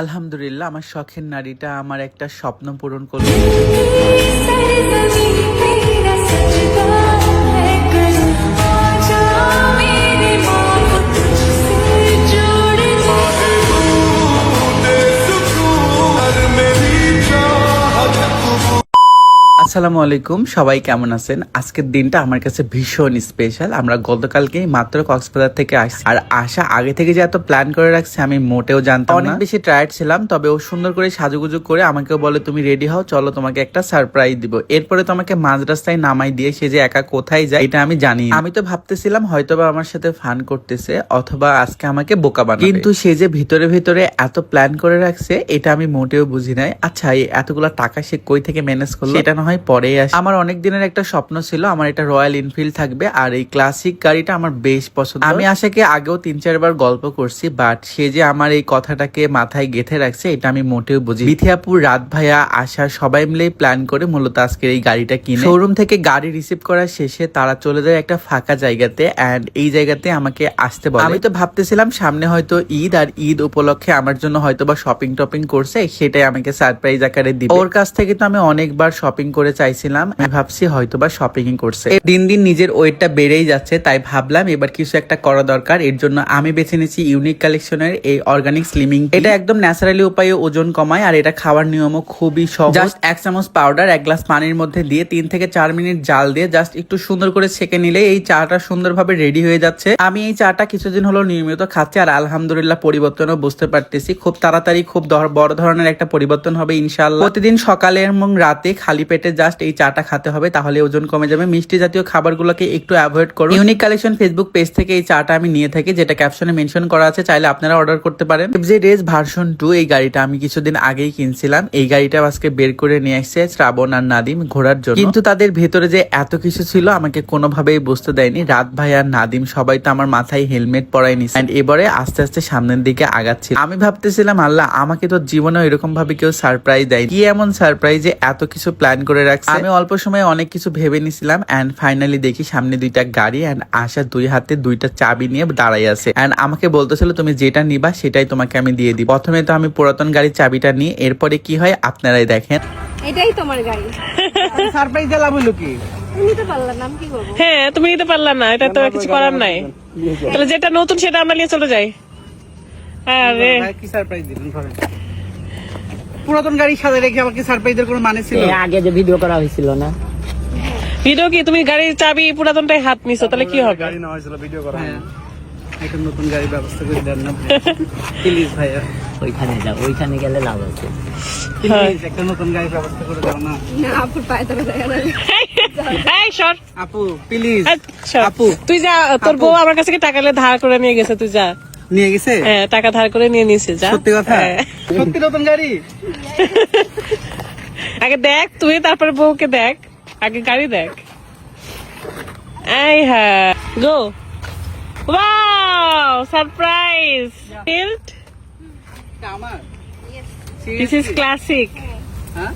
আলহামদুলিল্লাহ আমার শখের নারীটা আমার একটা স্বপ্ন পূরণ করল। আসসালামু আলাইকুম। সবাই কেমন আছেন? আজকের দিনটা আমার কাছে ভীষণ স্পেশাল আমরা গতকালকে মাত্র কক্সবাজার থেকে আসছি। আর আসা আগে থেকে যে এত প্ল্যান করে রাখছে আমি মোটেও জানতাম অনেক বেশি টায়ার্ড ছিলাম তবে ও সুন্দর করে সাজুগুজু করে আমাকেও বলে তুমি রেডি হও চলো তোমাকে একটা সারপ্রাইজ দিব। এরপরে তোমাকে মাঝ রাস্তায় নামাই দিয়ে সে যে একা কোথায় যায় এটা আমি জানি। আমি তো ভাবতেছিলাম হয়তোবা আমার সাথে ফান করতেছে অথবা আজকে আমাকে বোকা বানাবে। কিন্তু সে যে ভিতরে ভিতরে এত প্ল্যান করে রাখছে এটা আমি মোটেও বুঝি নাই। আচ্ছা এই এতগুলা টাকা সে কই থেকে ম্যানেজ করল? এটা না হয় পরে আসে। আমার অনেক দিনের একটা স্বপ্ন ছিল আমার এটা রয়্যাল এনফিল্ড থাকবে আর এই ক্লাসিক গাড়িটা আমার বেশ পছন্দ। আমি আশাকে আগেও তিন চারবার গল্প করছি বাট সে যে আমার এই কথাটাকে মাথায় গেথে রাখছে এটা আমি মোটেও বুঝি বিথিয়াপুর রাত ভাইয়া আশা সবাই মিলে প্ল্যান করে মূলত আজকের এই গাড়িটা কিনে। শোরুম থেকে গাড়ি রিসিভ করার শেষে তারা চলে যায় একটা ফাঁকা জায়গাতে অ্যান্ড এই জায়গাতে আমাকে আসতে বলে। আমি তো ভাবতেছিলাম সামনে হয়তো ঈদ আর ঈদ উপলক্ষে আমার জন্য হয়তো বা শপিং টপিং করছে সেটাই আমাকে সারপ্রাইজ আকারে দিবে। ওর কাছ থেকে তো আমি অনেকবার শপিং করে চাইছিলাম, আমি ভাবছি হয়তো বা শপিং করছে দিন দিন নিজের ওয়েটটা বেড়েই যাচ্ছে, তাই ভাবলাম এবার কিছু একটা করা দরকার। এর জন্য আমি বেছে নিয়েছি ইউনিক কালেকশনের এই অর্গানিক স্লিমিং এটা একদম ন্যাচারালি উপায়ে ওজন কমায়, আর এটা খাওয়ার নিয়মও খুবই সহজ। জাস্ট এক চামচ পাউডার এক গ্লাস পানির মধ্যে দিয়ে তিন থেকে চার মিনিট জাল দিয়ে জাস্ট একটু সুন্দর করে ছেঁকে নিলে এই চাটা সুন্দরভাবে রেডি হয়ে যাচ্ছে। আমি এই চাটা কিছুদিন হলো নিয়মিত খাচ্ছি, আর আলহামদুলিল্লাহ পরিবর্তনও বুঝতে পারতেছি। খুব তাড়াতাড়ি খুব বড় ধরনের একটা পরিবর্তন হবে ইনশাল্লাহ প্রতিদিন সকালে এবং রাতে খালি পেটে জাস্ট এই চাটা খেতে হবে, তাহলে ওজন কমে যাবে। মিষ্টি জাতীয় খাবারগুলোকে একটু অ্যাভয়েড করুন। ইউনিক কালেকশন ফেসবুক পেজ থেকে এই চাটা আমি নিয়ে থাকি, যেটা ক্যাপশনে মেনশন করা আছে, চাইলে আপনারা অর্ডার করতে পারেন। যে রেস ভার্সন টু এই গাড়িটা আমি কিছুদিন আগেই কিনছিলাম। এই গাড়িটা আজকে বের করে নিয়ে আসছে শ্রাবণ আর নাদিম ঘোরার জন্য। কিন্তু তাদের ভেতরে যে এত কিছু ছিল, আমাকে কোনোভাবেই বুঝতে দেয়নি। রাত ভাই আর নাদিম সবাই তো আমার মাথায় হেলমেট পরাই নিছে। এবারে আস্তে আস্তে সামনের দিকে আগাচ্ছি আমি ভাবতেছিলাম, আল্লাহ, আমাকে তো জীবনে এরকম ভাবে কেউ সারপ্রাইজ দেয় কি এমন সারপ্রাইজ যে এত কিছু প্ল্যান করে রাখছে আমি অল্প সময়ে অনেক কিছু ভেবে নিছিলাম এন্ড ফাইনালি দেখি সামনে দুইটা গাড়ি এন্ড আশা দুই হাতে দুইটা চাবি নিয়ে দাঁড়াই আছে এন্ড আমাকে বলতেছিল তুমি যেটা নিবা সেটাই তোমাকে আমি দিয়ে দিই প্রথমে তো আমি পুরাতন গাড়ির চাবিটা নিই এরপরে কি হয় আপনারাই দেখেন এটাই তোমার গাড়ি সারপ্রাইজ দিলাম হইল কি তুমি তো পারলাম না কি করব হ্যাঁ তুমি নিতে পারলা না এটা তো কিছু করার নাই তাহলে যেটা নতুন সেটা আমরা নিয়ে চলে যাই আরে কি সারপ্রাইজ দিলেন পুরাতন গাড়ি সাথে রেখে আমাকে সারপ্রাইজের কোনো মানে ছিল আগে যে ভিডিও করা হয়েছিল না? ভিডিও কি? তুমি গাড়ির চাবি পুরাতনটাই হাত নিছো তাহলে কি হবে? হ্যাঁ। একটা নতুন গাড়ির ব্যবস্থা করে দেন না। প্লিজ ভাইয়া। ওইখানে যাও ওইখানে গেলে লাভ আছে। প্লিজ একটা নতুন গাড়ির ব্যবস্থা করে দাও না। না আপুর পায়ে ধরে দেখা এই সর। আপু প্লিজ এই, আপু। তুই যা তোর বউ আমার কাছে টাকা ধার করে নিয়ে গেছে তুই যা। নিয়ে গেছে? হ্যাঁ টাকা ধার করে নিয়ে নিয়েছে যা। সত্যি কথা? হ্যাঁ। সত্যি নতুন গাড়ি? আগে দেখ তুই তারপরে বউকে দেখ। আগে গাড়ি দেখ। এই হ্যাঁ গো ওয়াও সারপ্রাইজ ফিল্ড আমার? দিস ইজ ক্লাসিক হ্যাঁ?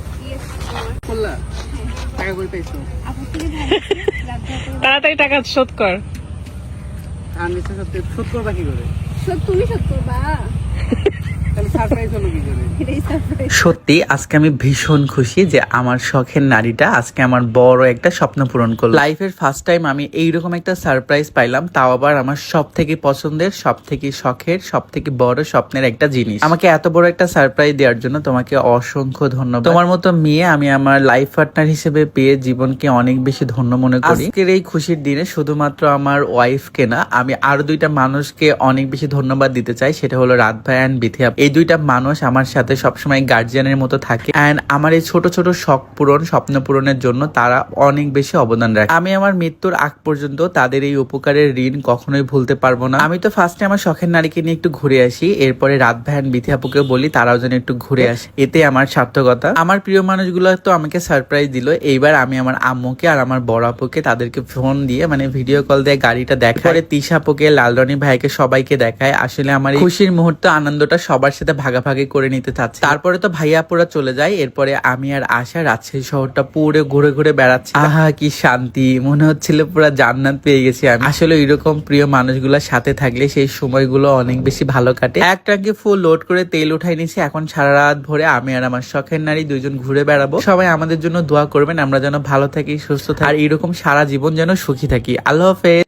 টাকা করে পেয়েছ তাড়াতাড়ি টাকা শোধ কর। আর নিচে সত্যি শোধ বাকি করে। তুমি সত্য বা। সত্যি আজকে আমি ভীষণ খুশি যে আমার শখের নারীটা আজকে আমার বড় একটা স্বপ্ন পূরণ করল। লাইফের ফার্স্ট টাইম আমি এইরকম একটা সারপ্রাইজ পাইলাম তাও আবার আমার সব থেকে পছন্দের সব থেকে শখের সব থেকে বড় স্বপ্নের একটা জিনিস। আমাকে এত বড় একটা সারপ্রাইজ দেওয়ার জন্য তোমাকে অসংখ্য ধন্যবাদ। তোমার মতো মেয়ে আমি আমার লাইফ পার্টনার হিসেবে পেয়ে জীবনকে অনেক বেশি ধন্য মনে করি। আজকের এই খুশির দিনে শুধুমাত্র আমার ওয়াইফকে না আমি আরও দুইটা মানুষকে অনেক বেশি ধন্যবাদ দিতে চাই সেটা হলো রাত ভাই অ্যান্ড বিথিয়া এই দুইটা মানুষ আমার সাথে সবসময় গার্জিয়ানের মতো থাকে। অ্যান্ড আমার এই ছোট ছোট শখ পূরণ, স্বপ্ন পূরণের জন্য তারা অনেক বেশি অবদান রাখে। আমি আমার মৃত্যুর আগ পর্যন্ত তাদের এই উপকারের ঋণ কখনোই ভুলতে পারব না। আমি তো ফার্স্টে আমার শখের নারীকে নিয়ে একটু ঘুরে আসি, এরপরে রাত ভাই অ্যান্ড বিথিয়া আপুকে বলি, তারাও যেন একটু ঘুরে আসে। এতে আমার সার্থকতা। আমার প্রিয় মানুষগুলো তো আমাকে সারপ্রাইজ দিল। এইবার আমি আমার আম্মুকে আর আমার বড় আপুকে তাদেরকে ফোন দিয়ে মানে ভিডিও কল দিয়ে গাড়িটা দেখায় তিশা লালরনি ভাইকে সবাইকে দেখায় আসলে আমার খুশির মুহূর্ত, আনন্দটা সবার সাথে ভাগাভাগি করে নিতে চাচ্ছি। তারপরে তো ভাইয়া পুরা চলে যায়, এরপরে আমি আর আশা রাজশাহী শহরটা পুরো ঘুরে ঘুরে বেড়াচ্ছি। আহা, কি শান্তি, মনে হচ্ছিল পুরা জান্নাত পেয়ে গেছি আমি। আসলে এরকম প্রিয় মানুষগুলোর সাথে থাকলে সেই সময়গুলো অনেক বেশি ভালো কাটে। এক ট্যাঙ্কি ফুল লোড করে তেল উঠাই নিয়েছি এখন সারা রাত ভরে আমি আর আমার শখের নারী দুইজন ঘুরে বেড়াবো। সবাই আমাদের জন্য দোয়া করবেন, আমরা যেন ভালো থাকি, সুস্থ থাকি, আর এরকম সারা জীবন যেন সুখী থাকি। আল্লাহ হাফেজ।